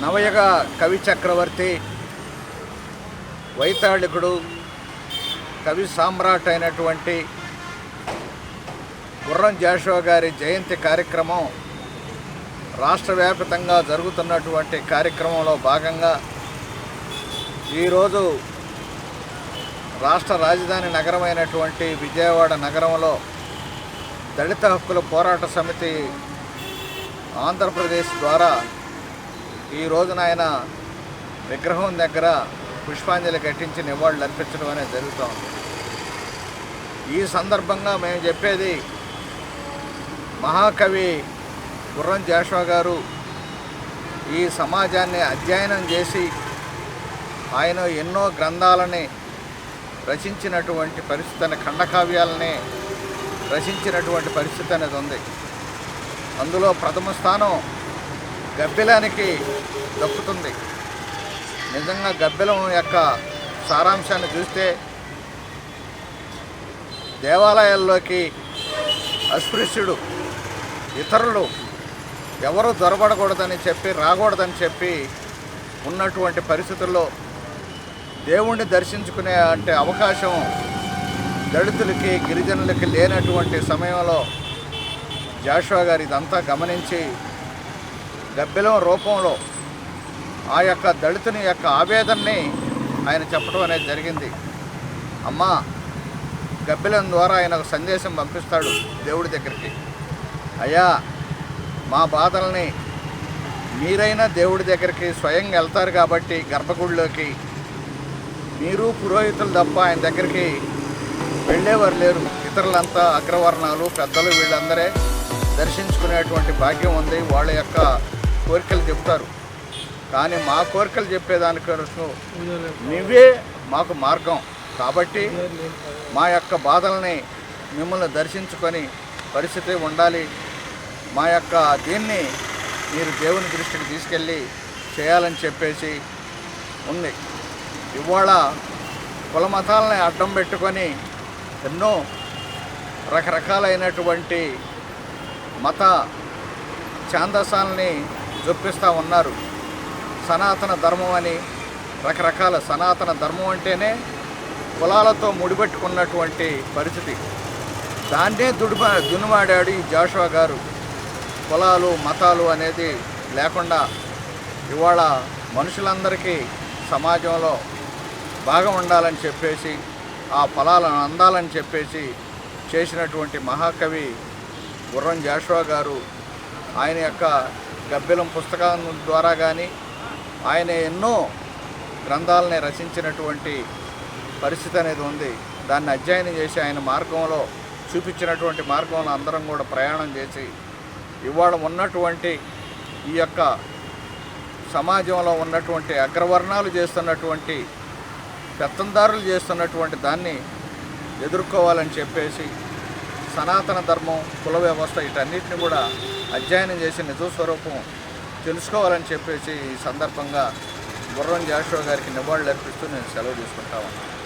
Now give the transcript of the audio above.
నవయగ కవి చక్రవర్తి వైతాళికుడు కవి సామ్రాట్ అయినటువంటి గుర్రం జాషువా గారి జయంతి కార్యక్రమం రాష్ట్ర వ్యాప్తంగా జరుగుతున్నటువంటి కార్యక్రమంలో భాగంగా ఈరోజు రాష్ట్ర రాజధాని నగరమైనటువంటి విజయవాడ నగరంలో దళిత హక్కుల పోరాట సమితి ఆంధ్రప్రదేశ్ ద్వారా ఈ రోజున ఆయన విగ్రహం దగ్గర పుష్పాంజలి కట్టించి నివాళులు అర్పించడం అనేది జరుగుతోంది ఈ సందర్భంగా మేము చెప్పేది మహాకవి గుర్రం జాషువా గారు ఈ సమాజాన్ని అధ్యయనం చేసి ఆయన ఎన్నో గ్రంథాలని రచించినటువంటి పరిస్థితి ఖండకావ్యాలని రచించినటువంటి పరిస్థితి అనేది ఉంది. అందులో ప్రథమ స్థానం గబ్బిలానికి దక్కుతుంది. నిజంగా గబ్బిలం యొక్క సారాంశాన్ని చూస్తే దేవాలయాల్లోకి అస్పృశ్యుడు ఇతరులు ఎవరు దొరబడకూడదని చెప్పి రాకూడదని చెప్పి ఉన్నటువంటి పరిస్థితుల్లో దేవుణ్ణి దర్శించుకునే అంటే అవకాశం దళితులకి గిరిజనులకి లేనటువంటి సమయంలో జాషువా గారు ఇదంతా గమనించి గబ్బిలం రూపంలో ఆ యొక్క దళితుని యొక్క ఆవేదనని ఆయన చెప్పడం అనేది జరిగింది. అమ్మా గబ్బిలం ద్వారా ఆయన ఒక సందేశం పంపిస్తాడు దేవుడి దగ్గరికి. అయ్యా మా బాధల్ని మీరైనా దేవుడి దగ్గరికి స్వయంగా వెళ్తారు కాబట్టి గర్భగుడిలోకి. మీరు పురోహితులు తప్ప ఆయన దగ్గరికి వెళ్ళేవారు లేరు. ఇతరులంతా అగ్రవర్ణాలు పెద్దలు వీళ్ళందరే దర్శించుకునేటువంటి భాగ్యం ఉంది. వాళ్ళ యొక్క కోరికలు చెప్తారు. కానీ మా కోరికలు చెప్పేదానికోసం నువ్వే మాకు మార్గం. కాబట్టి మా యొక్క బాధల్ని మిమ్మల్ని దర్శించుకొని పరిస్థితి ఉండాలి. మా యొక్క దీన్ని మీరు దేవుని దృష్టికి తీసుకెళ్ళి చేయాలని చెప్పేసి ఉంది. ఇవాళ కుల మతాలని అడ్డం పెట్టుకొని ఎన్నో రకరకాలైనటువంటి మత ఛాందసాలని జొప్పిస్తూ ఉన్నారు. సనాతన ధర్మం అని రకరకాల సనాతన ధర్మం అంటేనే కులాలతో ముడిపెట్టుకున్నటువంటి పరిస్థితి. దాన్నే దుడిమా దున్నుమాడాడు ఈ జాషువా గారు. కులాలు మతాలు అనేది లేకుండా ఇవాళ మనుషులందరికీ సమాజంలో బాగా ఉండాలని చెప్పేసి ఆ ఫలాలను అందాలని చెప్పేసి చేసినటువంటి మహాకవి గుర్రం జాషువా గారు ఆయన యొక్క గబ్బిలం పుస్తకం ద్వారా కానీ ఆయన ఎన్నో గ్రంథాలని రచించినటువంటి పరిస్థితి అనేది ఉంది. దాన్ని అధ్యయనం చేసి ఆయన మార్గంలో చూపించినటువంటి మార్గంలో అందరం కూడా ప్రయాణం చేసి ఇవాళ ఉన్నటువంటి ఈ యొక్క సమాజంలో ఉన్నటువంటి అగ్రవర్ణాలు చేస్తున్నటువంటి పెత్తందారులు చేస్తున్నటువంటి దాన్ని ఎదుర్కోవాలని చెప్పేసి సనాతన ధర్మం కుల వ్యవస్థ వీటన్నిటిని కూడా అధ్యయనం చేసి నిజ స్వరూపం తెలుసుకోవాలని చెప్పేసి ఈ సందర్భంగా గుర్రం జాషో గారికి నివాళులు అర్పిస్తూ నేను సెలవు తీసుకుంటా ఉన్నాను.